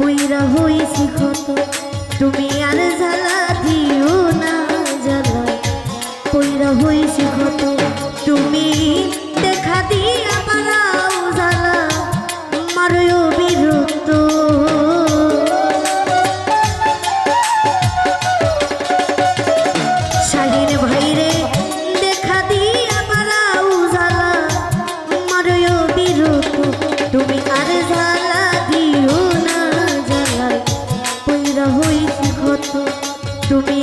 পুইরা হুই ক্ষত তুমি আর ঝালা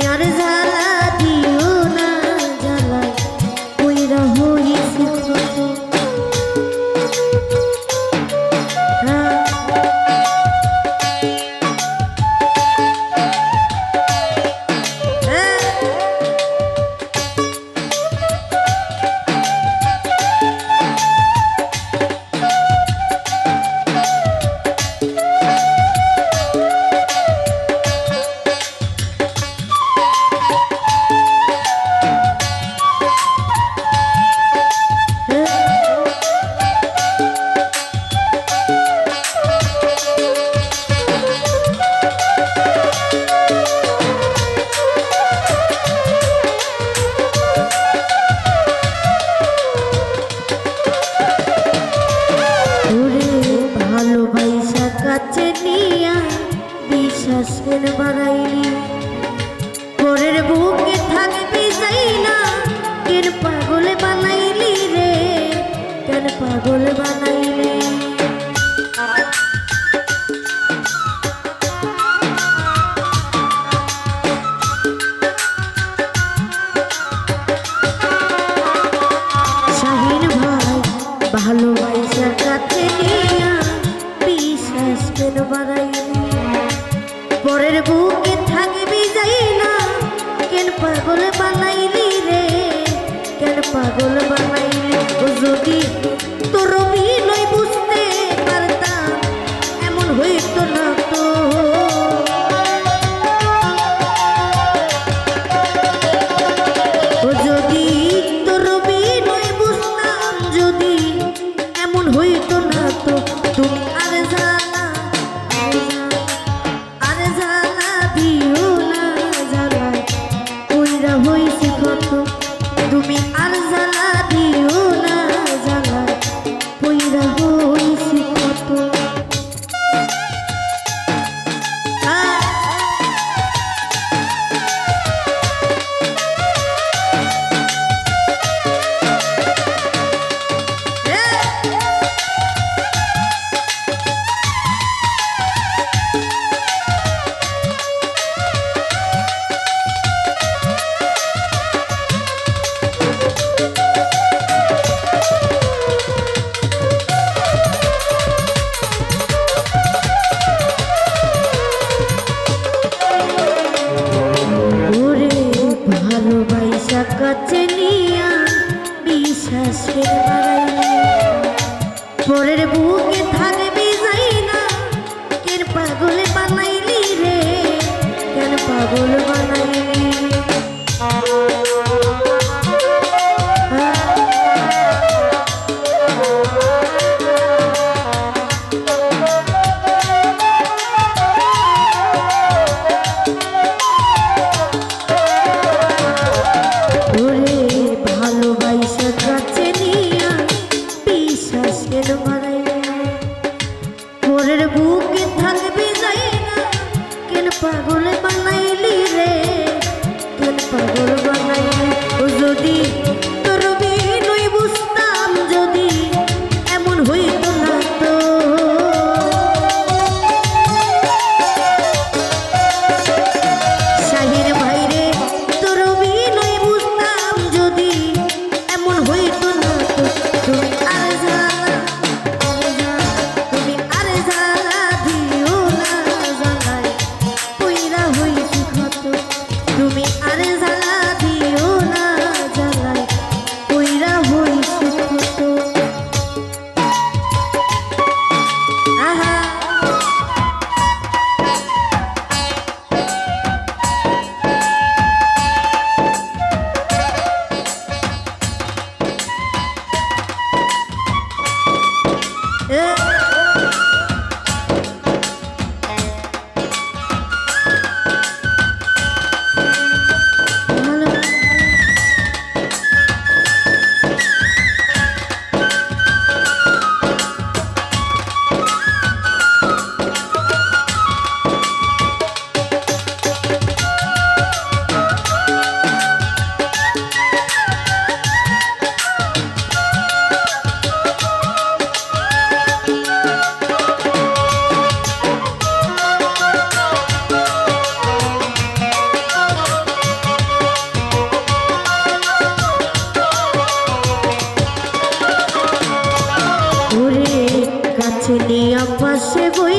দুনিয়ার জ্বালা পাগল বানাইলি। শাহিন ভাই ভালোবাসার কাছে নিয়া বিশ্বাস কেন বাড়াইলি? পরের বুকে থাকবি যাই না, কেন পাগল বানাইলি রে? কেন পাগল বানাইলি? যদি Turun পরের বুকে থাকবি যাই না। কেন পাগল বানাইলি রে? কেন পাগল পাগল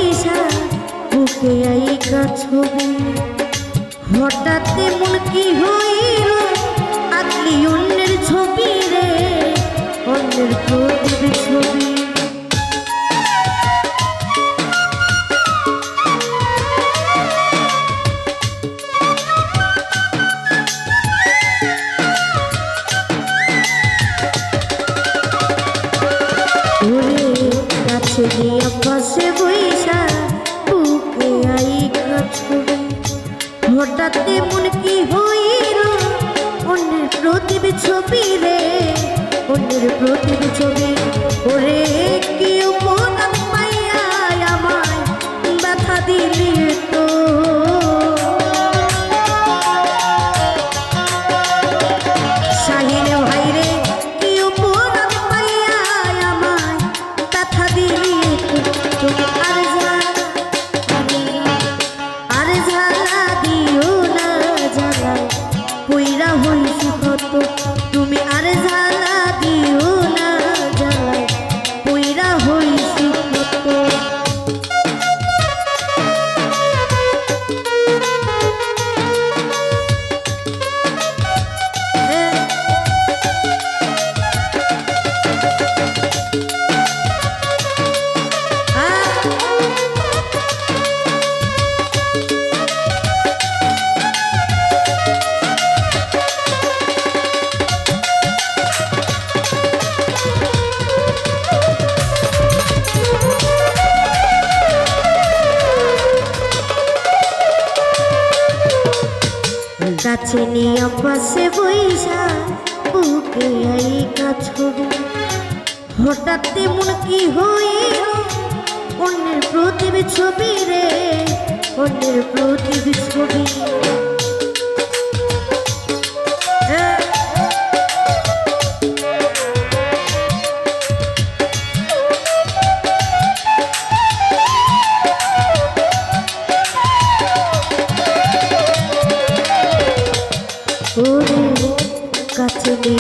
বইসা বুকে আই ছবি হঠাৎ মন কি হইল? আঁকলি অন্যের ছবি রে অন্যের ছবি। মন কি হইল? অন্যের প্রতিব ছবি রে, অন্যের প্রতিব ছবি। ওরে, কি মন পাইয়া আমায় ব্যথা দিলি তো? কাছে নিয়ে পাশে বৈশা বুকে আইকা ছবি হঠাৎ তেমন কি হয়ে অন্যের প্রতিবে ছবি ছবি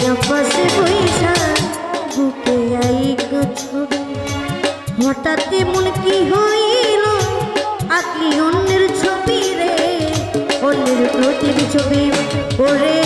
হঠাৎ মন কি হইল? আঁকলি অন্যের ছবি রে অন্যের প্রতি ছবি। ওরে